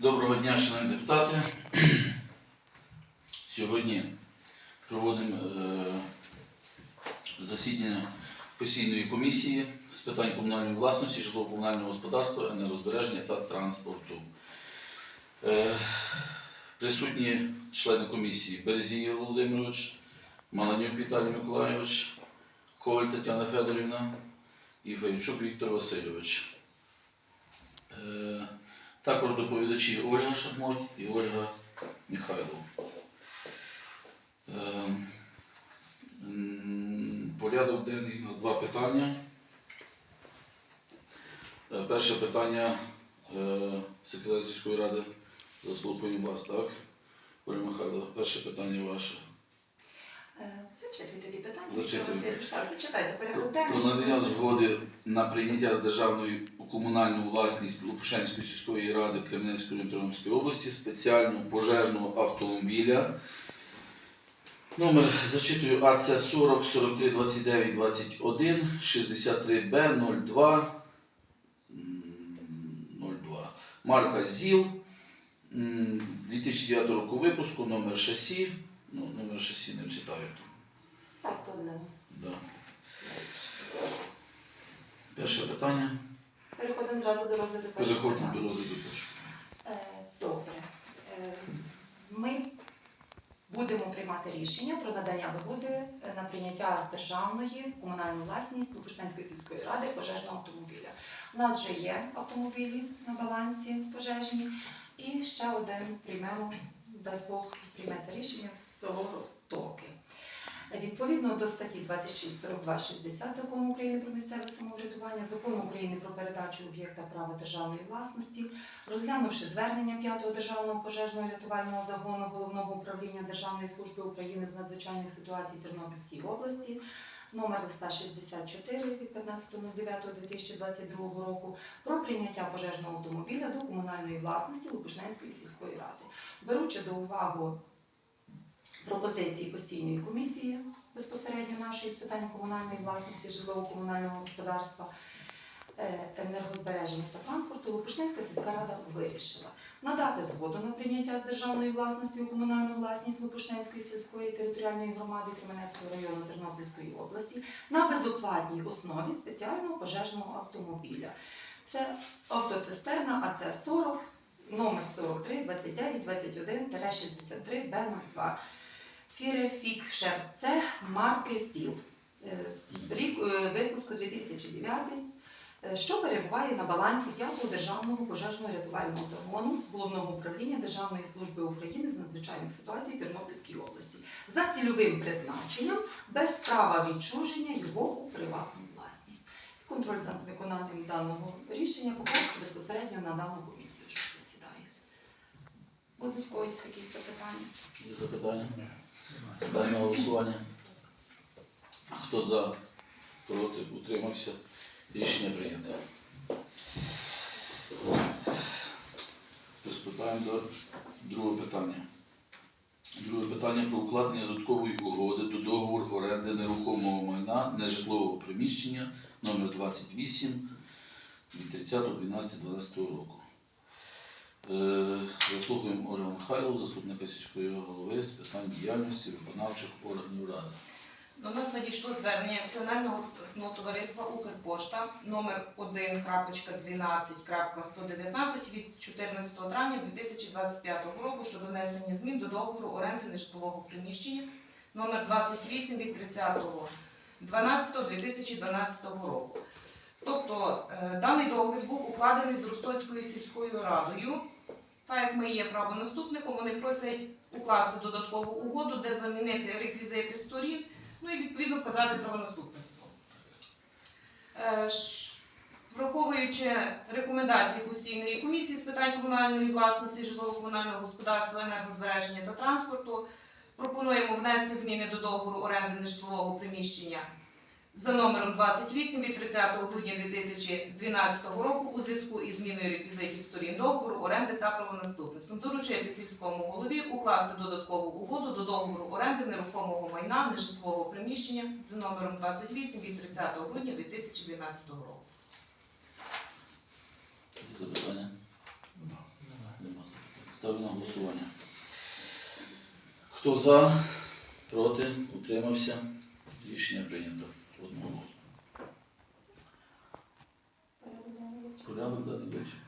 Доброго дня, шановні депутати. Сьогодні проводимо е, засідання постійної комісії з питань комунальної власності, житлово-комунального господарства, енергозбереження та транспорту. Е, Присутні члени комісії Березій Володимирович, Маланюк Віталій Миколайович, Коваль Тетяна Федорівна і Фейчук Віктор Васильович. Е, також доповідачі Ольга Шахмоть і Ольга Михайлов. Ем, Порядок денний у нас два питання. Е, Перше питання е, секретар сільської ради заслухаємо вас, так? Оля Михайлова, перше питання ваше. Зачитуйте тоді питання. Василь, зачитайте Про порядок про денний. щоб надання згоди на прийняття з державної у комунальну власність Лопушанської сільської ради Кременецької Тернопільської області спеціального пожежного автомобіля. Номер зачитую АЦ 40 43 29 21 63 Б 02 02. Марка ЗІЛ. м, 2009 року випуску, номер шасі. Ну, номер шасі не читаю. Так, то для. Да. Перше питання. Переходимо зразу до розгляду першого Переходимо до розгляду першого. Е, Добре. Е, Ми будемо приймати рішення про надання згоди на прийняття з державної в комунальну власність Лопушненської сільської ради пожежного автомобіля. У нас вже є автомобілі на балансі пожежні, і ще один приймемо, дасть Бог, прийметься рішення в село Ростоки. Відповідно до статті 26, 42, 60 Закону України про місцеве самоврядування, Закону України про передачу об'єкта права державної власності, розглянувши звернення 5-го державного пожежного рятувального загону головного управління Державної служби України з надзвичайних ситуацій Тернопільській області, номер листа 64 від 15.09.2022 року про прийняття пожежного автомобіля до комунальної власності Лукушненської сільської ради, беручи до уваги пропозиції постійної комісії безпосередньо нашої з питань комунальної власності, житлово-комунального господарства, енергозбереження та транспорту, Лопушненська сільська рада вирішила надати згоду на прийняття з державної власності у комунальну власність Лопушненської сільської територіальної громади Кременецького району Тернопільської області на безоплатній основі спеціального пожежного автомобіля. Це автоцистерна АЦ-40, номер 43 29 21 63 Б02. Фірефік Шерце марки СІЛ. Е, Рік е, випуску 2009, е, що перебуває на балансі 5-го державного пожежно-рятувального загону Головного управління Державної служби України з надзвичайних ситуацій Тернопільській області за цільовим призначенням без права відчуження його у приватну власність. Контроль за виконанням даного рішення покласти безпосередньо на дану комісію, що засідає. Будуть когось якісь запитання? Є запитання? Ставимо голосування. Хто за, проти, утримався. Рішення прийнято. Приступаємо до другого питання. Друге питання про укладення додаткової угоди до договору оренди нерухомого майна нежитлового приміщення номер 28 від 30.12.12 року. Е, Заслухаємо Ольгу Михайлову, заступника сільської голови з питань діяльності виконавчих органів ради. До нас надійшло звернення Акціонерного ну, товариства Укрпошта номер 1.12.119 від 14 травня 2025 року щодо внесення змін до договору оренди нежитлового приміщення номер 28 від 30.12.2012 року. Тобто е, даний договір був укладений з Ростоцькою сільською радою. Так як ми є правонаступником, вони просять укласти додаткову угоду, де замінити реквізити сторін ну і відповідно вказати правонаступництво. Е, Враховуючи рекомендації постійної комісії з питань комунальної власності, житлово-комунального господарства, енергозбереження та транспорту, пропонуємо внести зміни до договору оренди нежитлового приміщення за номером 28 від 30 грудня 2012 року у зв'язку із зміною реквізитів сторін договору оренди та правонаступництвом. Доручити сільському голові укласти додаткову угоду до договору оренди нерухомого майна нежитлового приміщення за номером 28 від 30 грудня 2012 року. Запитання? Нема. Ставлю на голосування. Хто за, проти, утримався? Рішення прийнято. Одного. Порядок денний вичерпаний.